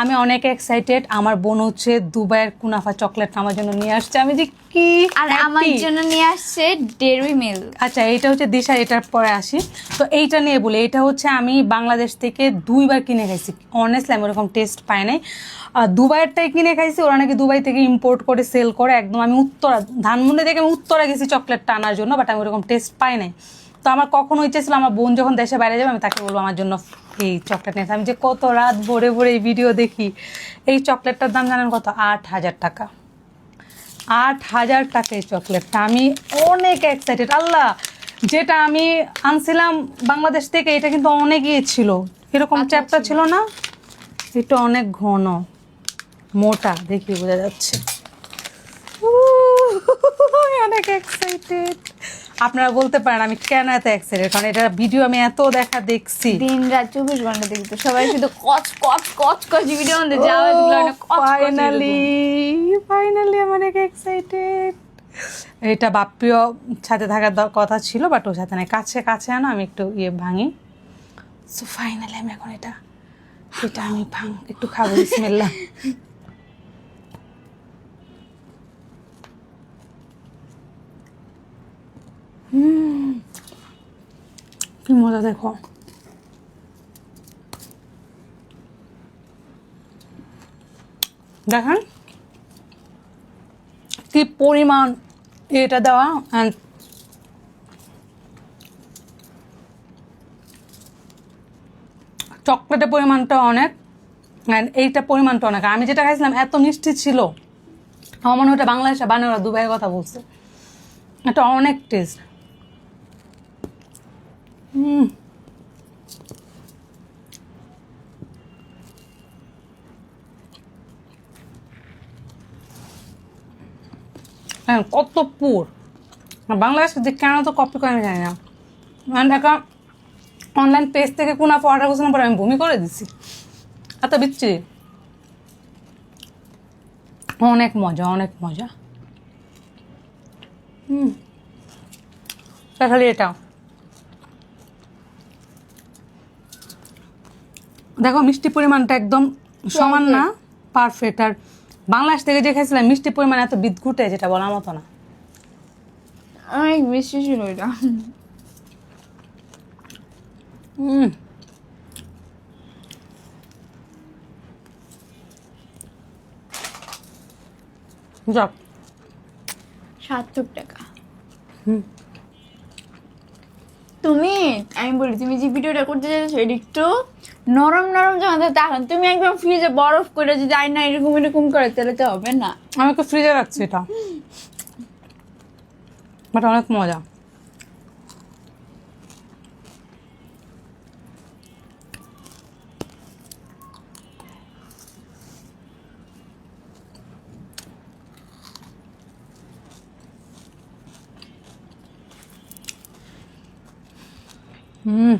আমি অনেক এক্সাইটেড আমার বোন হচ্ছে দুবাইয়ের কুনাফা চকলেট আমার জন্য নিয়ে আসছে। আমি যে কি আর আমার জন্য নিয়ে আসছে ডেরি মিল্ক আচ্ছা এটা হচ্ছে দিশা এটার পরে আসি। তো এইটা নিয়ে বলি এটা হচ্ছে আমি বাংলাদেশ থেকে দুইবার কিনে খাইছি। অনেস্টলি আমি ওরকম টেস্ট পাই নাই। আর দুবাইয়েরটাই কিনে খাইছি ওরা নাকি দুবাই থেকে ইম্পোর্ট করে সেল করে একদম আমি উত্তরা ধানমন্ডি থেকে আমি উত্তরা গেছি চকলেটটা আনার জন্য বাট আমি ওরকম টেস্ট পাই নাই। তো আমার কখনো ইচ্ছে ছিল আমার বোন যখন দেশে বাইরে যাবে আমি তাকে বলব আমার জন্য এই চকলেট নিয়ে আমি যে কত রাত ভরে ভরে এই ভিডিও দেখি এই চকলেটটার দাম জানেন কত? আট হাজার টাকা। আট হাজার টাকা এই চকলেটটা আমি অনেক এক্সাইটেড আল্লাহ যেটা আমি আনছিলাম বাংলাদেশ থেকে এটা কিন্তু অনেক ইয়ে ছিল। এরকম চ্যাপটা ছিল। না? এটা অনেক ঘন মোটা দেখি বোঝা যাচ্ছে। অনেক এক্সাইটেড আপনারা বলতে পারেন আমি কেন এত এক্সাইটেড কারণ এটা ভিডিও আমি এত দেখা দেখছি। দিন রাত চব্বিশ ঘণ্টা দেখতো। সবাই শুধু কচ কচ কচ কচ ভিডিও মধ্যে যাওয়া ফাইনালি ফাইনালি আমি অনেক এক্সাইটেড এটা বাপ্পিও সাথে থাকার কথা ছিল বাট ওর সাথে নাই কাছে কাছে আনো আমি একটু ইয়ে ভাঙি। সো ফাইনালি আমি এখন এটা এটা আমি ভাঙ একটু খাব বিসমিল্লাহ। কি মজা, দেখো। দেখেন। কি পরিমাণ এটা দেওয়া, and চকলেটের পরিমাণটা অনেক অ্যান্ড এইটা পরিমাণটা অনেক। আমি যেটা খাইছিলাম, এত মিষ্টি ছিল। আমার মনে হয় ওটা বাংলাদেশে বানানো দুবাইয়ের কথা বলছে। এটা অনেক টেস্ট হুম হ্যাঁ কত পুর বাংলাদেশে যে কেন তো কপি করে আমি জানি না। মানে দেখা অনলাইন পেজ থেকে কোন আপু অর্ডার করছিলাম পরে আমি বমি করে দিছি। এত বিচ্ছিরি। অনেক মজা অনেক মজা। হুম খালি এটা। দেখো মিষ্টি পরিমাণটা একদম সমান না পারফেক্ট আর বাংলাদেশ থেকে যে খেয়েছিলাম মিষ্টি পরিমাণ এত বিদ্যুটে যেটা বলার মতো না। অনেক বেশি ছিল এটা। হুম যাক সার্থক টাকা। হুম। তুমি, আমি বলি, তুমি যে ভিডিওটা করতে চাইছো এটা একটু নরম নরম যখন তখন তুমি একদম ফ্রিজে বরফ করে যদি আই না এরকম এরকম করে, তাহলে তো হবে না। আমি একটু ফ্রিজে রাখছি এটা। বাট অনেক মজা। হুম